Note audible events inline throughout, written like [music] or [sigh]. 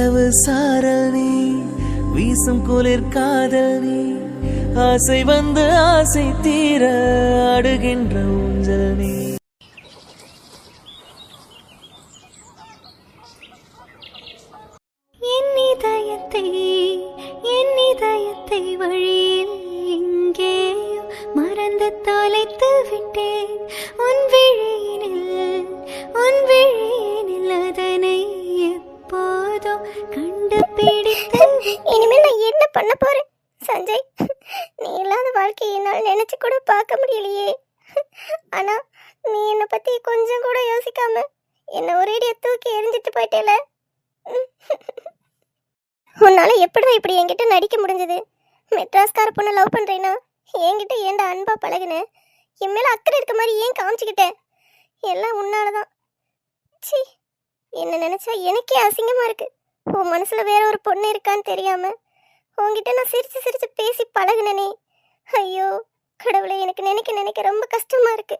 நிலவு சாரல் நீ வீசும் குளிர் காதல் நீ. ஆசை வந்து ஆசை தீர அடுகின்ற ஊஞ்சல் நீ. வழியில் எங்கேயோ மறந்து தொலைத்து விட்டேன். உன் விழியினில் உன் விழியினில் அதனை போதும். கண்டுபிடித்து. இனிமேல் நான் என்ன பண்ண போறேன்? சஞ்சய் நீ இல்லாத வாழ்க்கையை என்னால் நினைச்சு கூட பார்க்க முடியலையே. ஆனா நீ என்னை பத்தி கொஞ்சம் கூட யோசிக்காம என்ன ஒரேடியா தூக்கி எரிஞ்சிட்டு போயிட்டேல. உன்னால எப்படிடா இப்படி என்கிட்ட நடிக்க முடிஞ்சது? மெட்ராஸ்கார பொண்ணு லவ் பண்றேன்னா என்கிட்ட ஏன்டா அன்பா பழகுனேன் என் மேல அக்கறை இருக்க மாதிரி ஏன் காமிச்சுக்கிட்டேன் எல்லாம் உன்னாலதான். ச்சீ. என்ன நினைச்சா எனக்கே அசிங்கமா இருக்கு. உன் மனசுல வேற ஒரு பொண்ணு இருக்கான்னு தெரியாம உன்கிட்ட நான் சிரிச்சு சிரிச்சு பேசி பழகுனனே. ஐயோ கடவுளை எனக்கு நினைக்க நினைக்க ரொம்ப கஷ்டமா இருக்கு.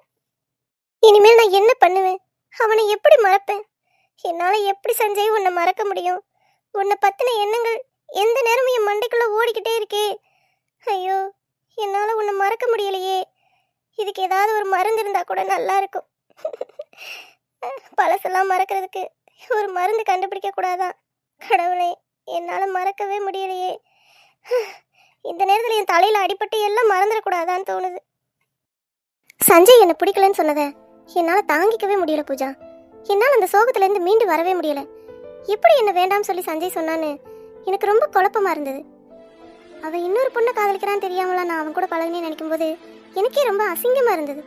இனிமேல் நான் என்ன பண்ணுவேன்? அவனை எப்படி மறப்பேன்? என்னால எப்படி சஞ்சய் உன்னை மறக்க முடியும்? உன்னை பத்தின எண்ணங்கள் எந்த நேரமும் என் மண்டைக்குள்ள ஓடிக்கிட்டே இருக்கே. ஐயோ என்னால உன்னை மறக்க முடியலையே. இதுக்கு ஏதாவது ஒரு மருந்து இருந்தா கூட நல்லா இருக்கும். பழசெல்லாம் மறக்கிறதுக்கு ஒரு மருந்து கண்டுபிடிக்க கூடாதான். கடவுளே என்னால் மறக்கவே முடியலையே. இந்த நேரத்தில் என் தலையில் அடிபட்டு எல்லாம் மறந்துடக்கூடாதான்னு தோணுது. சஞ்சய் என்னை பிடிக்கலன்னு சொன்னதை என்னால் தாங்கிக்கவே முடியல பூஜா. என்னால் அந்த சோகத்துலேருந்து மீண்டு வரவே முடியல. எப்படி என்ன வேண்டாம்னு சொல்லி சஞ்சய் சொன்னான்னு எனக்கு ரொம்ப குழப்பமாக இருந்தது. அவன் இன்னொரு பொண்ணை காதலிக்கிறான்னு தெரியாமலாம் நான் அவன் கூட பழகினே நினைக்கும் போது எனக்கே ரொம்ப அசிங்கமாக இருந்தது.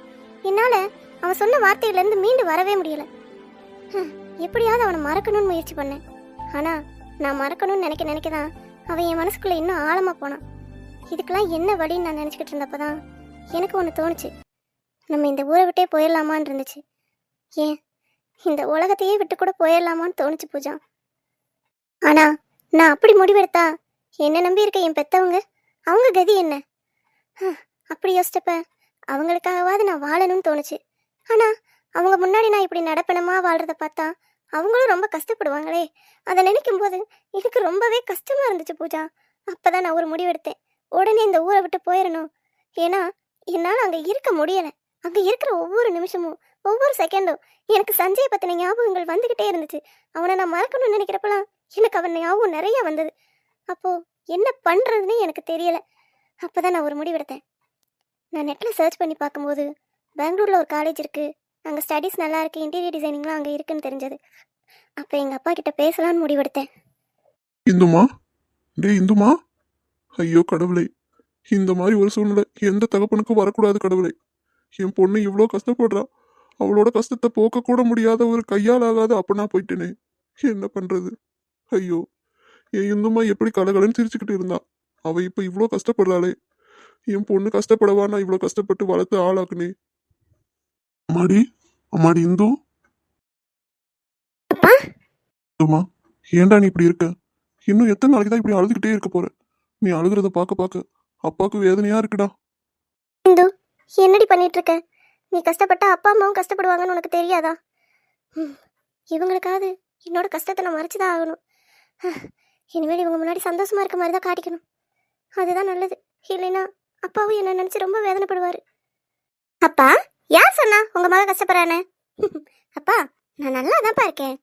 என்னால் அவன் சொன்ன வார்த்தையிலேருந்து மீண்டு வரவே முடியல. எப்படியாவது அவனை மறக்கணும்னு முயற்சி பண்ணேன் ஆனால் நான் மறக்கணும்னு நினைக்க நினைக்க தான் அவன் என் மனசுக்குள்ளே இன்னும் ஆழமாக போனான். இதுக்கெல்லாம் என்ன வழின்னு நான் நினச்சிக்கிட்டு இருந்தப்ப தான் எனக்கு ஒன்று தோணுச்சு. நம்ம இந்த ஊரை விட்டே போயிடலாமான்னு இருந்துச்சு. ஏன்? இந்த உலகத்தையே விட்டு கூட போயிடலாமான்னு தோணுச்சு பூஜா. ஆனால் நான் அப்படி முடிவெடுத்தா என்ன நம்பி இருக்க என் பெத்தவங்க அவங்க கதி என்ன? அப்படி யோசிச்சப்ப அவங்களுக்காகவாது நான் வாழணும்னு தோணுச்சு. ஆனால் அவங்க முன்னாடி நான் இப்படி நடப்பணமா வாழ்கிறத பார்த்தா அவங்களும் ரொம்ப கஷ்டப்படுவாங்களே. அதை நினைக்கும் போது எனக்கு ரொம்பவே கஷ்டமாக இருந்துச்சு பூஜா. அப்பதான் நான் ஒரு முடிவெடுத்தேன். உடனே இந்த ஊரை விட்டு போயிடணும் ஏன்னா என்னால் அங்கே இருக்க முடியலை. அங்கே இருக்கிற ஒவ்வொரு நிமிஷமும் ஒவ்வொரு செகண்டும் எனக்கு சஞ்சய் பற்றின ஞாபகங்கள் வந்துக்கிட்டே இருந்துச்சு. அவனை நான் மறக்கணும்னு நினைக்கிறப்பலாம் எனக்கு அவன் ஞாபகம் நிறைய வந்தது. அப்போது என்ன பண்ணுறதுன்னு எனக்கு தெரியலை. அப்போ தான் நான் ஒரு முடிவெடுத்தேன். நான் நெட்டில் சர்ச் பண்ணி பார்க்கும்போது பெங்களூரில் ஒரு காலேஜ் இருக்குது அங்கே ஸ்டடீஸ் நல்லா இருக்கு இன்டீரியர் டிசைனிங்லாம் அங்கே இருக்குன்னு தெரிஞ்சது. அப்போ எங்கள் அப்பா கிட்ட பேசலான்னு முடிவெடுத்தேன். இந்துமா? டேய் இந்துமா? ஐயோ கடவுளை. இந்த மாதிரி ஒரு சூழ்நிலை எந்த தகப்பனுக்கும் வரக்கூடாது கடவுளை. என் பொண்ணு இவ்வளோ கஷ்டப்படுறா. அவளோட கஷ்டத்தை போக்கக்கூட முடியாத ஒரு கையால் ஆகாத அப்பனா போயிட்டேனே. என்ன பண்ணுறது ஐயோ. என் இந்துமா எப்படி கலகலன்னு சிரிச்சுக்கிட்டு இருந்தா. அவள் இப்போ இவ்வளோ கஷ்டப்படுறாளே. என் பொண்ணு கஷ்டப்படவா? நான் இவ்வளோ கஷ்டப்பட்டு வளர்த்து ஆளாக்குனே. அம்மாடி அம்மாடி இந்து. அப்பா. இந்துமா ஏன்டா நீ இப்படி இருக்க? இன்னும் எத்தனை நாளைக்கு தான் இப்படி அழுதுகிட்டே இருக்க போற? நீ அழுகுறத பார்க்க பார்க்க அப்பாவுக்கு வேதனையா இருக்குடா. இந்து என்னடி பண்ணிட்டு இருக்க நீ கஷ்டப்பட்டா அப்பா அம்மாவும் கஷ்டப்படுவாங்கன்னு உனக்கு தெரியாதா? ம், இவங்களுக்காவது என்னோட கஷ்டத்தை நான் மறைச்சுதான் ஆகணும். ஹ், இனிமேல் இவங்க முன்னாடி சந்தோஷமா இருக்க மாதிரி தான் காட்டிக்கணும். அதுதான் நல்லது. இல்லைன்னா அப்பாவும் என்ன நினைச்சு ரொம்ப வேதனைப்படுவாரு. அப்பா யார் சொன்னா உங்க மக கஷ்டப்படுறான்னு? [laughs] அப்பா நான் நல்லா தான்ப்பா இருக்கேன்.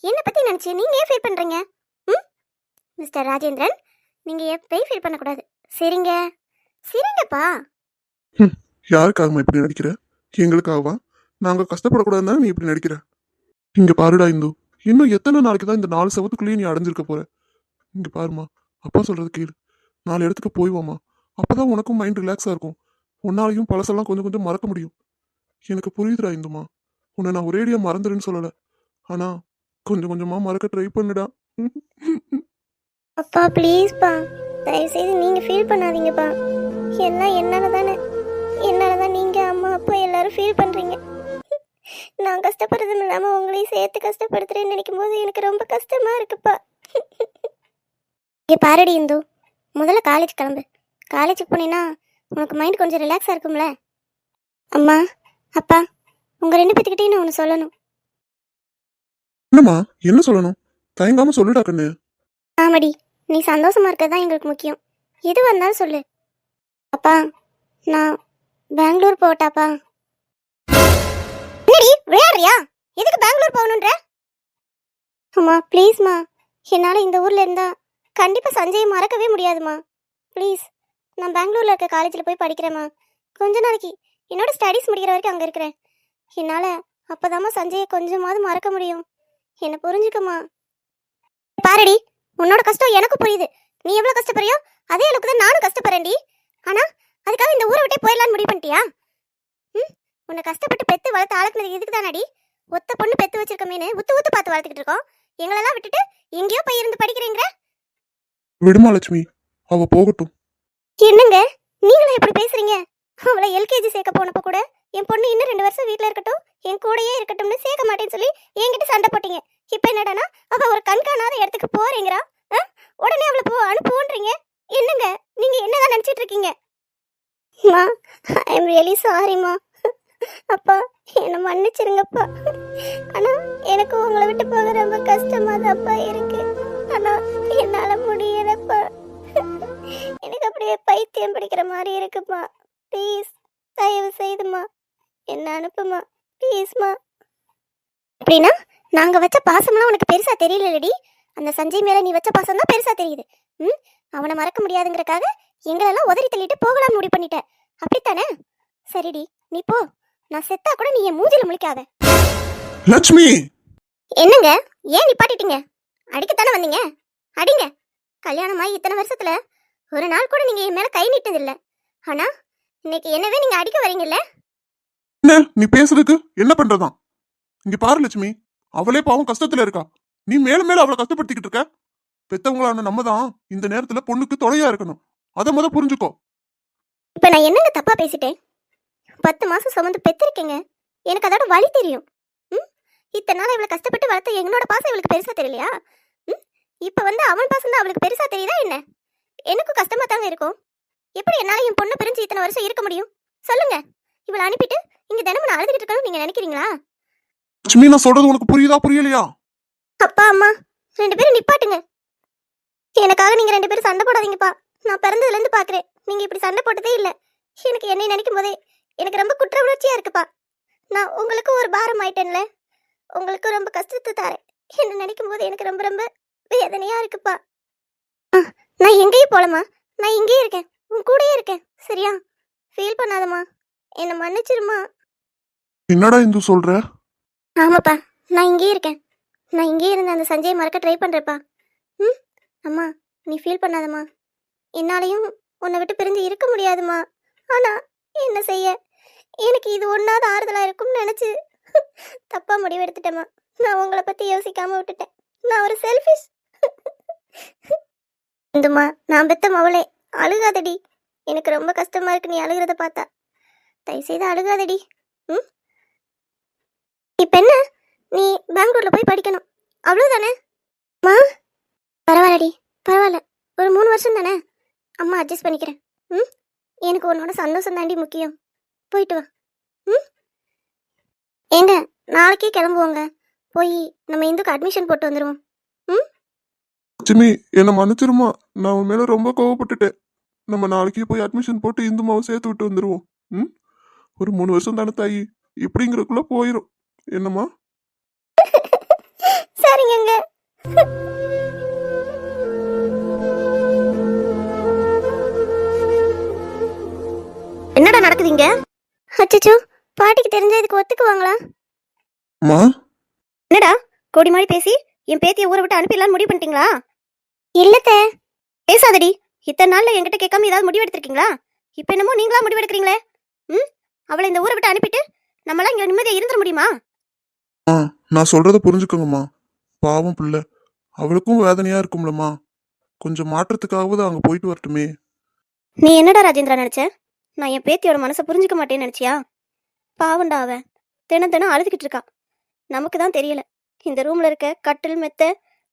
என்னை பத்தி நினைச்சு நீங்க ஏன் ஃபீல் பண்றீங்க? ம்? மிஸ்டர் ராஜேந்திரன் நீங்க எப்பயும் ஃபீல் பண்ணக்கூடாது. சரிங்க. சரிங்கப்பா. யாருக்காகமா இப்படி நடிக்கிற? எங்களுக்காகவா? நாங்க கஷ்டப்படக்கூடாதுன்னு நீ இப்படி நடிக்கிற? இங்க பாருடா இந்து இன்னும் எத்தனை நாளைக்கு தான் இந்த நாலு சவத்துக்குள்ளேயே நீ அடைஞ்சிருக்க போற? இங்க பாருமா அப்பா சொல்றது கேளு. நாலு இடத்துக்கு போய்வாமா? அப்போ அப்பதான் உனக்கும் மைண்ட் ரிலாக்ஸா இருக்கும். உன்னாலையும் பழசெல்லாம் கொஞ்சம் கொஞ்சம் மறக்க முடியும். எனக்கு புரியுதுடா இந்துமா. உன்னை நான் ஒரேடியா மறந்துடுன்னு சொல்லல. ஆனா கொஞ்சம் கொஞ்சமா மறக்க ட்ரை பண்ணுடா. அப்பா ப்ளீஸ்ப்பா தயவு செய்து நீங்கள் ஃபீல் பண்ணாதீங்கப்பா. எல்லாம் என்னால தானே. என்னால தான் நீங்கள் அம்மா அப்பா எல்லாரும் ஃபீல் பண்ணுறீங்க நான் கஷ்டப்படுறதும் இல்லாமல் உங்களையும் சேர்த்து கஷ்டப்படுத்துறேன்னு நினைக்கும் போது எனக்கு ரொம்ப கஷ்டமா இருக்குப்பா. இங்கே பாரடி இந்து. முதல்ல காலேஜ் கிளம்பு. காலேஜுக்கு போனீங்கன்னா உனக்கு மைண்ட் கொஞ்சம் ரிலாக்ஸாக இருக்கும்ல. அம்மா அப்பா உங்கள் ரெண்டு பேத்துக்கிட்டையும் நான் ஒன்று சொல்லணும். என்னம்மா என்ன சொல்லணும்? தயங்காம சொல்லுடா கண்ணு. ஆமாடி நீ சந்தோஷமா இருக்கிறது தான் எங்களுக்கு முக்கியம். எது வந்தாலும் சொல்லு. அப்பா நான் பெங்களூர் போகட்டாப்பா. என்னடி விளையாடுறியா? எதுக்கு பெங்களூர் போகணுன்ற? அம்மா ப்ளீஸ்மா என்னால் இந்த ஊரில் இருந்தா கண்டிப்பாக சஞ்சயை மறக்கவே முடியாதும்மா ப்ளீஸ் நான் பெங்களூரில் இருக்க காலேஜில் போய் படிக்கிறேம்மா. கொஞ்ச நாளைக்கு என்னோட ஸ்டடீஸ் முடிக்கிற வரைக்கும் அங்கே இருக்கிறேன். என்னால் அப்போதாம்மா சஞ்சயை கொஞ்சமாவது மறக்க முடியும். என்னை புரிஞ்சுக்கம்மா. பாருடி உன்னோட கஷ்டம் எனக்கு புரியுது. நீ எவ்வளோ கஷ்டப்படுறியோ அதே அளவுக்கு தான் நானும் கஷ்டப்படுறேன்டி. ஆனால் அதுக்காக இந்த ஊரை விட்டே போயிடலான்னு முடிவு பண்ணிட்டியா? ம் உன்னை கஷ்டப்பட்டு பெத்து வளர்த்து ஆளுக்குனது இதுக்கு தானடி? ஒத்த பொண்ணு பெத்து வச்சிருக்கமேனு உத்து உத்து பார்த்து வளர்த்துக்கிட்டு இருக்கோம். எங்களெல்லாம் விட்டுட்டு எங்கேயோ போய் இருந்து படிக்கிறீங்க? விடுமா லட்சுமி அவ போகட்டும். என்னங்க நீங்களும் எப்படி பேசுறீங்க? அவளை எல்கேஜி சேர்க்க போனப்போ கூட என் பொண்ணு இன்னும் ரெண்டு வருஷம் வீட்டில் இருக்கட்டும் என் கூடயே இருக்கட்டும்னு சேர்க்க மாட்டேன்னு சொல்லி என்கிட்ட சண்டை போட்டீங்க. இப்போ என்னடானா அவள் ஒரு கண்காணாத இடத்துக்கு போறீங்கிறா. ஆ? உடனே அவளை போ அனுப்புவோன்றீங்க. என்னங்க? நீங்கள் என்னதான் நினைச்சிட்டு இருக்கீங்க? மா ஐ எம் ரியலி சாரிம்மா அப்பா என்னை மன்னிச்சிருங்கப்பா. ஆனால் எனக்கு உங்களை விட்டு போக ரொம்ப கஷ்டமா தான்ப்பா இருக்கு. ஆனால் என்னால் முடியலப்பா. எனக்கு அப்படியே பைத்தியம் பிடிக்கிற மாதிரி இருக்குப்பா. ப்ளீஸ் தயவு செய்துமா என்ன அனுப்புமா? ப்ளீஸ்மா அப்படின்னா நாங்க வச்ச பாசம்லாம் உனக்கு பெருசா தெரியலடி. அந்த சஞ்சய் மேல நீ வச்ச பாசம் தான் பெருசா தெரியுது. ம்? அவனை மறக்க முடியாதுங்கிறக்காக எங்களெல்லாம் உதறி தள்ளிட்டு போகலாம்னு முடிவு பண்ணிட்ட. அப்படித்தானே? சரிடி நீ போ. நான் செத்தா கூட நீ என் மூஞ்சில முழிக்காத. லட்சுமி! என்னங்க? ஏன் நிப்பாட்டிட்டீங்க? அடிக்கத்தானே வந்தீங்க? அடிங்க. கல்யாணமாகி இத்தனை வருஷத்துல ஒரு நாள் கூட நீங்க என் மேல கை நீட்டதில்ல. ஆனா இன்னைக்கு என்னவே நீங்க அடிக்க வரீங்கல்ல? என்ன? நீ பேசுறதுக்கு என்ன பண்றதாம் இங்க பாரு லட்சுமி அவளே பாவம் கஷ்டத்துல இருக்கா. நீ மேல மேல அவளை கஷ்டப்படுத்திக்கிட்டு இருக்க. பெத்தவங்களான நம்ம தான் இந்த நேரத்துல பொண்ணுக்கு துணையா இருக்கணும். அதை முத புரிஞ்சுக்கோ. இப்ப நான் என்னங்க தப்பா பேசிட்டேன்? பத்து மாசம் சுமந்து பெத்திருக்கேங்க. எனக்கு அதோட வழி தெரியும். ம்? இத்தனை நாள் இவளை கஷ்டப்பட்டு வளர்த்த என்னோட பாசம் இவளுக்கு பெருசா தெரியலையா? ம்? இப்ப வந்து அவன் பாசம் தான் அவளுக்கு பெருசா தெரியுதா என்ன? எனக்கும் கஷ்டமா தாங்க இருக்கும். எப்படி என்னால என் பொண்ணு பிரிஞ்சு இத்தனை வருஷம் இருக்க முடியும்? சொல்லுங்க. இவளை அனுப்பிட்டு இங்க தினமும் நான் அழுதுகிட்டு இருக்கணும் நீங்க நினைக்கிறீங்களா? லட்சுமி நான் சொல்றது உனக்கு புரியுதா புரியலையா? அப்பா அம்மா ரெண்டு பேரும் நிப்பாட்டுங்க. எனக்காக நீங்க ரெண்டு பேரும் சண்டை போடாதீங்கப்பா. நான் பிறந்ததுல இருந்து பாக்குறேன். நீங்க இப்படி சண்டை போட்டதே இல்ல. எனக்கு என்னை நினைக்கும் போதே எனக்கு ரொம்ப குற்ற உணர்ச்சியா இருக்குப்பா. நான் உங்களுக்கு ஒரு பாரம் ஆயிட்டேன்ல. உங்களுக்கு ரொம்ப கஷ்டத்தை தரேன். என்ன நினைக்கும் போது எனக்கு ரொம்ப ரொம்ப வேதனையா இருக்குப்பா. நான் எங்கேயும் போலமா நான் இங்கேயே இருக்கேன். உன் கூடயே இருக்கேன். சரியா? ஃபீல் பண்ணாதம்மா. என்னை மன்னிச்சிருமா என்னடா இந்து சொல்ற? ஆமாப்பா நான் இங்கேயே இருக்கேன். நான் இங்கேயே இருந்து அந்த சஞ்சயை மறக்க ட்ரை பண்ணுறேப்பா ம்? அம்மா நீ ஃபீல் பண்ணாதம்மா. என்னாலையும் உன்னை விட்டு பிரிஞ்சு இருக்க முடியாதும்மா. ஆனால் என்ன செய்ய? எனக்கு இது ஒன்றாவது ஆறுதலாக இருக்கும்னு நினச்சி. தப்பாக முடிவெடுத்துட்டேம்மா. நான் உங்களை பற்றி யோசிக்காமல் விட்டுட்டேன். நான் ஒரு செல்ஃபிஷ் இந்துமா நான் பெத்த மவளே. அழுகாதடி. எனக்கு ரொம்ப கஷ்டமா இருக்கு நீ அழுகிறத பார்த்தா. தயவுசெய்து அழுகாதடி. ம்? இப்போ என்ன? நீ பெங்களூர்ல போய் படிக்கணும். அவ்வளோதானே மா? பரவாயில்லடி பரவாயில்ல. ஒரு மூணு வருஷம் தானே? அம்மா அட்ஜஸ்ட் பண்ணிக்கிறேன். ம்? எனக்கு உன்னோட சந்தோஷம் தாண்டி முக்கியம். போயிட்டு வா. ம்? ஏங்க நாளைக்கே கிளம்புவோங்க. போய் நம்ம இந்துக்கு அட்மிஷன் போட்டு வந்துடுவோம் ம்? லட்சுமி என்னை மன்னிச்சிருமா? நான் உன் மேல ரொம்ப கோவப்பட்டுட்டேன். நம்ம நாளைக்கே போய் அட்மிஷன் போட்டு இந்துமாவை சேர்த்து விட்டு வந்துருவோம். ம்? ஒரு மூணு வருஷம் தானே தாயி. இப்படிங்கிறதுக்குள்ள போயிடும் என்னம்மா? [laughs] சரிங்கங்க [laughs] என்னடா நடக்குதுங்க அச்சச்சோ பாட்டிக்கு தெரிஞ்சா இதுக்கு ஒத்துக்குவாங்களா? அம்மா என்னடா கோடி மாதிரி பேசி என் பேத்தியை ஊரை விட்டு அனுப்பிடலாம்னு முடிவு பண்ணிட்டீங்களா? இல்லத்த. பேசாதடி. இத்தனை நாள்ல என்கிட்ட கேட்காம ஏதாவது முடிவு எடுத்திருக்கீங்களா? இப்போ என்னமோ நீங்களா முடிவு எடுக்கிறீங்களே? ம்? அவளை இந்த ஊரை விட்டு அனுப்பிட்டு நம்மளாம் இங்க நிம்மதியா இருந்துட முடியுமா? ஆ நான் சொல்றத புரிஞ்சுக்கோங்கம்மா. பாவம் பிள்ளை. அவளுக்கும் வேதனையா இருக்கும்லம்மா. கொஞ்சம் மாற்றத்துக்காகவது அங்க போயிட்டு வரட்டுமே. நீ என்னடா ராஜேந்திரா நினைச்ச? நான் என் பேத்தியோட மனசை புரிஞ்சுக்க மாட்டேன்னு நினைச்சியா? பாவண்டா அவ தினம் தினம் அழுதுகிட்டு இருக்கா. நமக்கு தான் தெரியல. இந்த ரூம்ல இருக்க கட்டில் மெத்த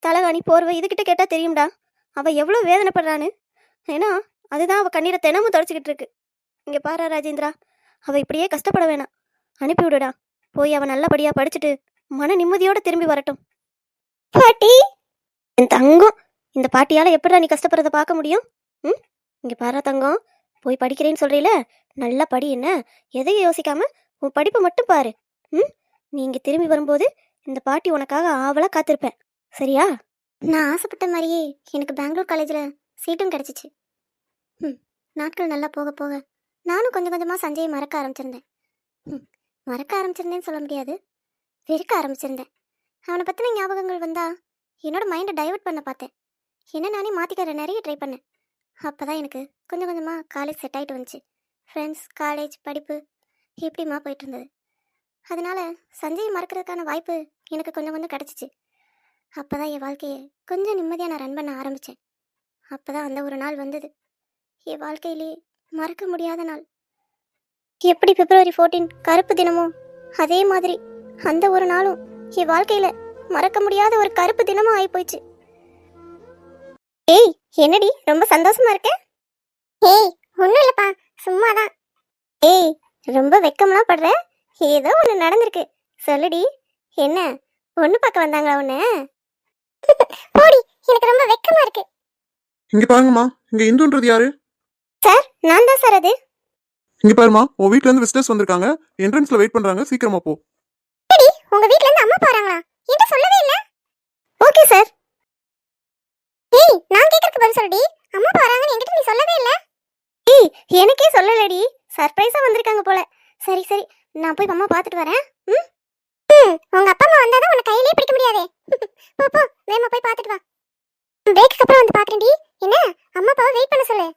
தலகாணி போர்வை இதுகிட்ட கேட்டா தெரியும்டா. அவ எவ்வளவு வேதனைப்படுறான்னு. ஏன்னா அதுதான் அவள் கண்ணீரை தினமும் தொடச்சிக்கிட்டு இருக்கு. இங்கே பாரா ராஜேந்திரா அவள் இப்படியே கஷ்டப்பட வேணாம். அனுப்பி விடுடா. போய் அவன் நல்லபடியாக படிச்சுட்டு மன நிம்மதியோட திரும்பி வரட்டும். பாட்டி! என் தங்கம்! இந்த பாட்டியால் எப்படிடா நீ கஷ்டப்படுறத பார்க்க முடியும்? ம்? இங்கே பாரா தங்கம் போய் படிக்கிறேன்னு சொல்கிறீல நல்லா படி என்ன? எதையும் யோசிக்காம உன் படிப்பை மட்டும் பாரு. ம்? நீ இங்கே திரும்பி வரும்போது இந்த பாட்டி உனக்காக ஆவலாக காத்திருப்பேன். சரியா? நான் ஆசைப்பட்ட மாதிரியே எனக்கு பெங்களூர் காலேஜில் சீட்டும் கிடச்சிச்சு. ம் நாட்கள் நல்லா போக போக நானும் கொஞ்சம் கொஞ்சமாக சஞ்சயை மறக்க ஆரம்பிச்சிருந்தேன். ம் மறக்க ஆரம்பிச்சிருந்தேன்னு சொல்ல முடியாது. வெறுக்க ஆரம்பிச்சிருந்தேன். அவனை பற்றின ஞாபகங்கள் வந்தா என்னோட மைண்டை டைவர்ட் பண்ண பார்த்தேன். என்ன நானே மாற்றிக்கிற நிறைய ட்ரை பண்ணேன். அப்போ தான் எனக்கு கொஞ்சம் கொஞ்சமாக காலேஜ் செட் ஆகிட்டு வந்துச்சு. ஃப்ரெண்ட்ஸ் காலேஜ் படிப்பு எப்படிமா போயிட்டு இருந்தது. அதனால சஞ்சயை மறக்கிறதுக்கான வாய்ப்பு எனக்கு கொஞ்சம் கொஞ்சம் கிடச்சிச்சு. அப்போ தான் என் வாழ்க்கையை கொஞ்சம் நிம்மதியாக நான் ரன் பண்ண ஆரம்பித்தேன் அப்போ தான் அந்த ஒரு நாள் வந்தது. என் வாழ்க்கையிலே மறக்க முடியாத நாள். எப்படி பிப்ரவரி 14 கருப்பு தினமோ அதே மாதிரி அந்த ஒரு நாளும் என் வாழ்க்கையில மறக்க முடியாத ஒரு கருப்பு தினமும் ஆகி போயிடுச்சு ஏய் என்னடி ரொம்ப சந்தோஷமா இருக்க? ஏய் ஒன்றும் இல்லைப்பா சும்மா தான் ஏய் ரொம்ப வெக்கம்லாம் படுற? ஏதோ ஒன்று நடந்திருக்கு. சொல்லுடி என்ன? பொண்ணு பார்க்க வந்தாங்களா உன்ன? [laughs] போடி எனக்கு ரொம்ப வெக்கமா இருக்கு. இங்க பாருங்கம்மா. இங்க இந்துன்றது யாரு? சார் நான் தான் சார் அது. இங்க பாருமா உன் வீட்ல இருந்து விசிட்டர்ஸ் வந்திருக்காங்க. என்ட்ரன்ஸ்ல வெயிட் பண்றாங்க. சீக்கிரமா போ. சரி உங்க வீட்ல இருந்து அம்மா போறாங்களா? என்கிட்ட சொல்லவே இல்ல. Okay sir. ஏய் நான் கேக்குறதுக்கு பதில் சொல்லுடி. அம்மா போறாங்கன்னு என்கிட்ட நீ சொல்லவே இல்ல. ஏய் எனக்கே சொல்லலடி. சர்ப்ரைஸா வந்திருக்காங்க போல. சரி சரி. நான் போய் அம்மா பார்த்துட்டு வரேன். ம்? ம், உங்க அப்பா அம்மா வந்தாதான் உன்னை கையிலே பிடிக்க முடியாதே. [laughs] போ போ. வேகமா போய் பார்த்துட்டு வா. பிரேக்கு அப்புறம் வந்து பாக்குறேன்டி என்ன? அம்மா அப்பாவை வெயிட் பண்ண சொல்லு.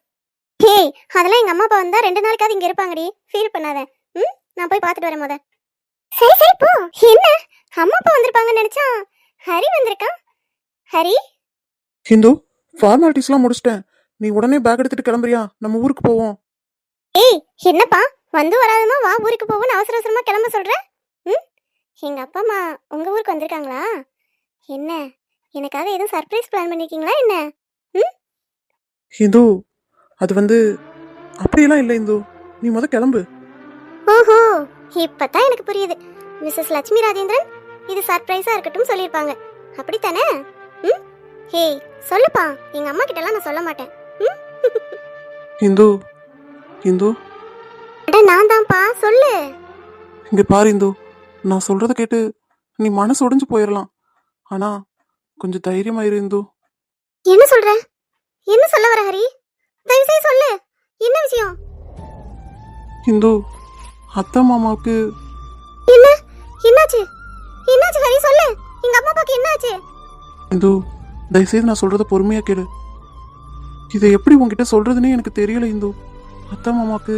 ஏய் அதெல்லாம் எங்க அம்மா அப்பா வந்தா ரெண்டு நாளைக்காவது இங்க இருப்பாங்கடி. ஃபீல் பண்ணாத. ம்? நான் போய் பார்த்துட்டு வரேன் முத. சரி சரி போ. என்ன? அம்மா அப்பா வந்திருப்பாங்கன்னு நினைச்சா? ஹரி வந்திருக்கான் ஹரி? ஹிந்து ஃபார்மாலிட்டிஸ்லாம் முடிச்சிட்டேன். நீ உடனே பேக் எடுத்துட்டு கிளம்புறியா? நம்ம ஊருக்கு போவோம். ஏய் என்னப்பா? வந்து வராதமா வா ஊருக்கு போவோன்னு அவசர அவசரமா கிளம்ப சொல்ற? ம்? எங்க அப்பா அம்மா உங்க ஊருக்கு வந்திருக்காங்களா? என்ன? எனக்காக எதுவும் சர்ப்ரைஸ் பிளான் பண்ணிருக்கீங்களா என்ன? ஹிந்து அது வந்து அப்படியெல்லாம் இல்லை இந்து. நீ முத கிளம்பு. ஓஹோ இப்பதான் எனக்கு புரியுது. மிஸ்ஸஸ் லட்சுமி ராஜேந்திரன் இது சர்ப்ரைஸா இருக்கட்டும் சொல்லியிருப்பாங்க. அப்படித்தானே? ம்? ஹேய் சொல்லுப்பா. எங்க அம்மா கிட்டலாம் நான் சொல்ல மாட்டேன். ம்? இந்து இந்து. அட நான் தான்ப்பா சொல்லு. இங்க பாரு இந்து நான் சொல்றத கேட்டு நீ மனசு உடைஞ்சு போயிடலாம் ஆனா கொஞ்சம் தைரியமா இரு இந்து. என்ன சொல்ற? என்ன சொல்ல வர ஹரி? தயவு செய்து சொல்லு. என்ன விஷயம்? இந்து அத்தை மாமாவுக்கு என்ன? என்னாச்சு? என்னாச்சு ஹரி? சொல்லு. எங்க அம்மா அப்பாக்கு என்னாச்சு? இந்து தயவுசெய்து நான் சொல்றத பொறுமையா கேளு. இதை எப்படி உன்கிட்ட சொல்றதுன்னே எனக்கு தெரியல இந்து. அத்தை மாமாவுக்கு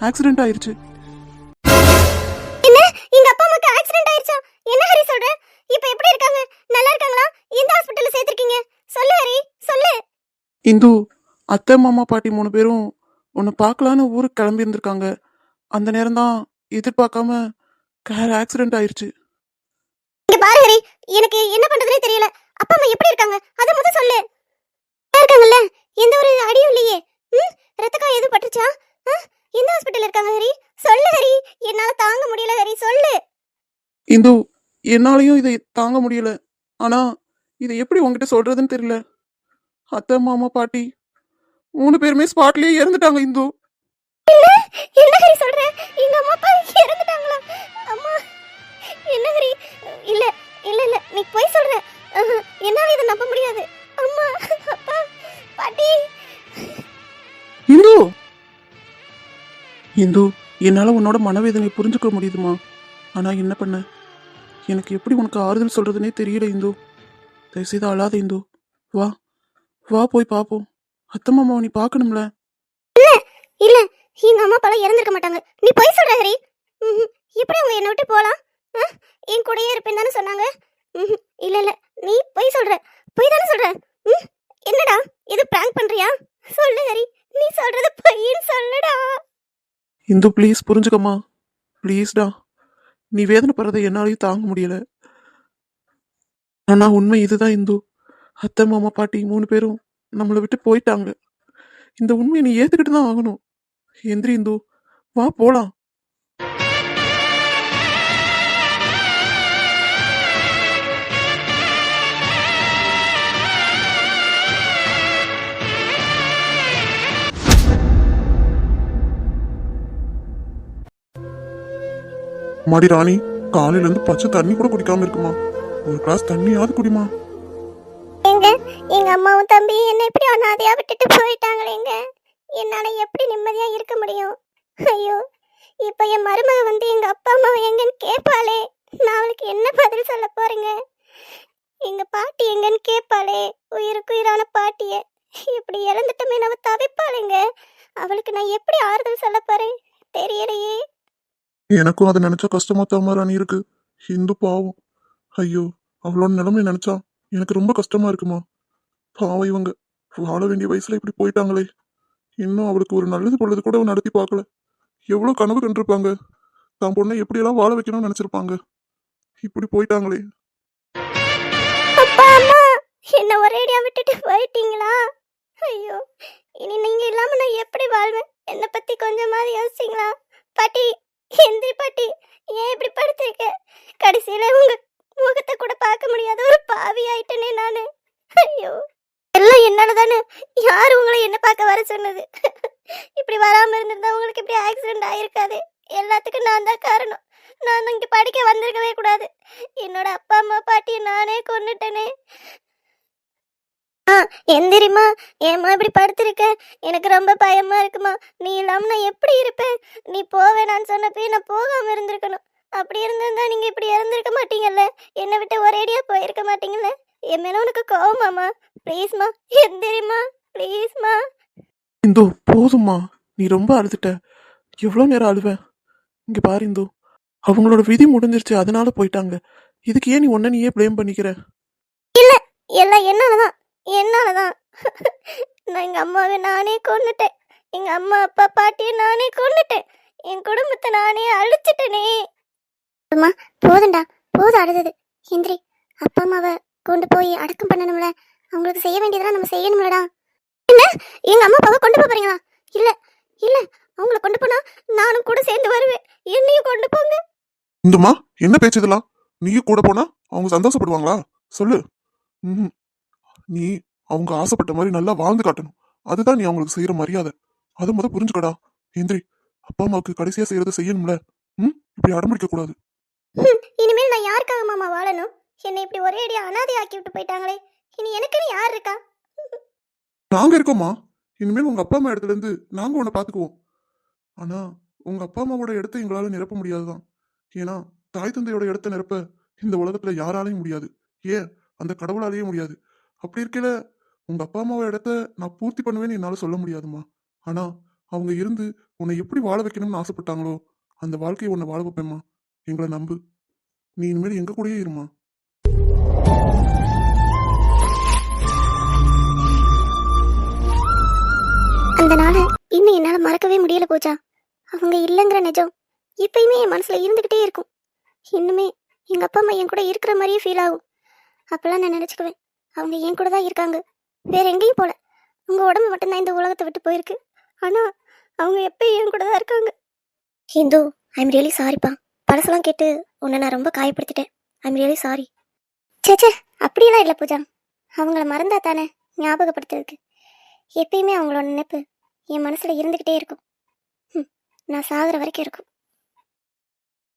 ஆக்சிடென்ட் ஆயிருச்சு. இந்து அத்தை மாமா பாட்டி மூணு பேரும் உன்னை பார்க்கலான்னு ஊருக்கு கிளம்பி இருந்திருக்காங்க. அந்த நேரம் தான் எதிர்பார்க்காம கார் ஆக்சிடென்ட் ஆயிருச்சு. இங்க பாரு ஹரி எனக்கு என்ன பண்றதுனே தெரியல. அப்பா அம்மா எப்படி இருக்காங்க? அத முத சொல்லு. நல்லா இருக்காங்கல்ல? எந்த ஒரு அடியும் இல்லையே. ம்? ரத்தக்கா எதுவும் பட்டுச்சா? எந்த ஹாஸ்பிடல்ல இருக்காங்க ஹரி? சொல்லு ஹரி. என்னால தாங்க முடியல ஹரி சொல்லு. இந்து என்னாலையும் இதை தாங்க முடியல. ஆனா இதை எப்படி உன்கிட்ட சொல்றதுன்னு தெரியல. அத்தை மாமா பாட்டி. மூணு பேருமே ஸ்பாட்லயே இறந்துட்டாங்க இந்து. என்ன ஹரி சொல்ற? எங்க அம்மா அப்பா இறந்துட்டாங்களா? அம்மா என்ன ஹரி? இல்ல இல்ல இல்ல நீ போய் சொல்ற. என்னால இதை நம்ப முடியாது. அம்மா அப்பா பாட்டி. இந்து! இந்து என்னால உன்னோட மனவேதனை புரிஞ்சுக்க முடியுதுமா? ஆனா என்ன பண்ண? எனக்கு எப்படி உனக்கு ஆறுதல் சொல்றதுனே தெரியல இந்து. தயவுசெய்து அழாத இந்து. வா. வா போய் பாப்போம். அத்தை மாமாவை நீ பார்க்கணும்ல? இல்ல எங்க அம்மா அப்பா இறந்திருக்க மாட்டாங்க. நீ போய் சொல்ற ஹரி. எப்படி அவங்க என்னை விட்டு போலாம்? என் கூடயே இருப்பேன் தானே சொன்னாங்க. இல்ல இல்ல. நீ போய் சொல்ற. போய் தானே சொல்ற? என்னடா? இது பிராங்க் பண்றியா? சொல்லு ஹரி. நீ சொல்றது பொய்ன்னு சொல்லுடா. இந்து ப்ளீஸ் புரிஞ்சுக்கம்மா. ப்ளீஸ்டா நீ வேதனைப்படுறதை என்னாலையும் தாங்க முடியல. ஆனா உண்மை இதுதான் இந்து. அத்தை மாமா பாட்டி மூணு பேரும் நம்மளை விட்டு போயிட்டாங்க. இந்த உண்மையை நீ ஏற்றுக்கிட்டு தான் ஆகணும். எந்திரி இந்து. வா போகலாம் மாடி ராணி காலையிலேருந்து பச்சை தண்ணி கூட குடிக்காம இருக்குமா? ஒரு கிளாஸ் தண்ணியாவது குடிமா? எங்க அம்மாவும் தம்பி என்ன இப்படி அனாதையா விட்டுட்டு போயிட்டாங்களேங்க. என்னால எப்படி நிம்மதியா இருக்க முடியும்? ஐயோ இப்ப என் மருமக வந்து எங்க அப்பா அம்மாவை எங்கன்னு கேட்பாளே நான் அவளுக்கு என்ன பதில் சொல்ல போறேங்க? எங்க பாட்டி எங்கன்னு கேட்பாளே உயிருக்கு உயிரான பாட்டிய. இப்படி இழந்துட்டோமே நம்ம தவிப்பாளுங்க. அவளுக்கு நான் எப்படி ஆறுதல் சொல்ல போறேன்? தெரியலையே. எனக்கும் அதை நினைச்சா கஷ்டமா தாமா ராணி இருக்கு. ஹிந்து பாவம். ஐயோ அவளோட நிலைமை நினைச்சா எனக்கு ரொம்ப கஷ்டமா இருக்குமா? பாவம் இவங்க. வாழ வேண்டிய வயசுல இப்படி போயிட்டாங்களே. இன்னும் அவளுக்கு ஒரு நல்லது பொழுது கூட நடத்தி பார்க்கல. எவ்வளோ கனவு கண்டிருப்பாங்க. தான் பொண்ணை எப்படியெல்லாம் வாழ வைக்கணும்னு நினைச்சிருப்பாங்க. இப்படி போயிட்டாங்களே. அப்பா அம்மா என்ன ஒரேடியா விட்டுட்டு போயிட்டீங்களா? ஐயோ இனி நீங்க இல்லாம நான் எப்படி வாழ்வேன்? என்ன பத்தி கொஞ்சமாவது யோசிச்சிங்களா? பாட்டி எந்திரி பாட்டி ஏன் இப்படி படுத்திருக்க? கடைசியில உங்க முகத்தை கூட பார்க்க முடியாத ஒரு பாவி ஆயிட்டனே நானு. ஐயோ. எல்லாம் என்னால தானே யார் உங்களை என்ன பார்க்க வர சொன்னது? இப்படி வராம இருந்திருந்தா உங்களுக்கு இப்படி ஆக்சிடென்ட் ஆயிருக்காது. எல்லாத்துக்கும் நான் தான் காரணம். நான் இங்க படிக்க வந்திருக்கவே கூடாது. என்னோட அப்பா அம்மா பாட்டியை நானே கொன்னுட்டேனே. ஆ எந்திரிம்மா ஏம்மா இப்படி படுத்திருக்க? எனக்கு ரொம்ப பயமா இருக்குமா? நீ இல்லாம நான் எப்படி இருப்பேன்? நீ போவேணான்னு சொன்னப்பே நான் போகாம இருந்திருக்கணும். அப்படி இருந்திருந்தா நீங்க இப்படி இறந்திருக்க மாட்டீங்கல்ல? என்னை விட்டு ஒரேடியா போயிருக்க மாட்டீங்கல்ல? என் மேல உனக்கு கோவமாமா ப்ளீஸ்மா எந்திரிம்மா ப்ளீஸ்மா இந்து போதும்மா. நீ ரொம்ப அழுதுட்ட. எவ்வளோ நேரம் அழுவேன்? இங்க பாரு இந்து. அவங்களோட விதி முடிஞ்சிருச்சு அதனால போயிட்டாங்க. இதுக்கு ஏன் நீ உன்ன நீயே ப்ளேம் பண்ணிக்கிற? எல்லாம் என்னாலதான் என்னாலதான். நான் எங்க அம்மாவை நானே கொன்னுட்டேன். எங்க அம்மா அப்பா பாட்டியை நானே கொன்னுட்டேன். என் குடும்பத்தை நானே அழிச்சிட்டேனே. அம்மா போதும்டா. போதும் அழுதது. இந்திரி அப்பா அம்மாவை கொண்டு போய் அடக்கம் பண்ணணும்ல? அவங்களுக்கு செய்ய வேண்டியதெல்லாம் நம்ம செய்யணும்லடா. என்ன? எங்க அம்மா அப்பாவை கொண்டு போக போறீங்களா? இல்ல இல்ல. அவங்கள கொண்டு போனா நானும் கூட சேர்ந்து வருவேன். என்னையும் கொண்டு போங்க. இந்துமா என்ன பேச்சு இதெல்லாம்? நீயும் கூட போனா அவங்க சந்தோஷப்படுவாங்களா? சொல்லு. ம்ஹும். நீ அவங்க ஆசைப்பட்ட மாதிரி நல்லா வாழ்ந்து காட்டணும். அதுதான் நீ அவங்களுக்கு செய்யற மரியாதை. அதை முத புரிஞ்சுக்கடா. எந்திரி அப்பா அம்மாவுக்கு கடைசியா செய்யறதை செய்யணும்ல. ம்? இப்படி அடம்பிடிக்க கூடாது. இனிமேல் நான் யாருக்காக மாமா வாழணும்? என்னை இப்படி ஒரே அடி அனாதை ஆக்கி விட்டு போயிட்டாங்களே? இனி எனக்குன்னு யார் இருக்கா? நாங்க இருக்கோமா இனிமேல் உங்க அப்பா அம்மா இடத்துல இருந்து நாங்க உன்னை பாத்துக்குவோம். ஆனா உங்க அப்பா அம்மாவோட இடத்த எங்களால நிரப்ப முடியாதுதான். ஏன்னா தாய் தந்தையோட இடத்த நிரப்ப இந்த உலகத்துல யாராலையும் முடியாது. ஏன்? அந்த கடவுளாலேயே முடியாது. அப்படி இருக்கையில உங்க அப்பா அம்மாவோட இடத்த நான் பூர்த்தி பண்ணுவேன்னு என்னால சொல்ல முடியாதுமா ஆனா அவங்க இருந்து உன்னை எப்படி வாழ வைக்கணும்னு ஆசைப்பட்டாங்களோ அந்த வாழ்க்கையை உன்னை வாழ வைப்பேம்மா. எங்களை நம்பு. நீ இனிமேல் எங்க கூடயே இருமா அந்த நாளை இன்னும் என்னால் மறக்கவே முடியல பூஜா. அவங்க இல்லைங்கிற நிஜம் இப்பயுமே என் மனசில் இருந்துக்கிட்டே இருக்கும். இன்னுமே எங்கள் அப்பா அம்மா என் கூட இருக்கிற மாதிரியே ஃபீல் ஆகும். அப்போல்லாம் நான் நினச்சிக்குவேன். அவங்க என் கூட தான் இருக்காங்க. வேற எங்கேயும் போல. உங்கள் உடம்பு மட்டும்தான் இந்த உலகத்தை விட்டு போயிருக்கு. ஆனால் அவங்க எப்பயும் என் கூட தான் இருக்காங்க. ஹிந்து ஐம் ரியலி சாரிப்பா பழசெல்லாம் கேட்டு உன்னை நான் ரொம்ப காயப்படுத்திட்டேன். ஐம் ரியலி சாரி சேச்சே அப்படியெல்லாம் இல்லை பூஜா. அவங்கள மறந்தா தானே ஞாபகப்படுத்துறதுக்கு. எப்பயுமே அவங்களோட நினைப்பு என் மனசில் இருந்துக்கிட்டே இருக்கும். நான் சாகுற வரைக்கும் இருக்கும்.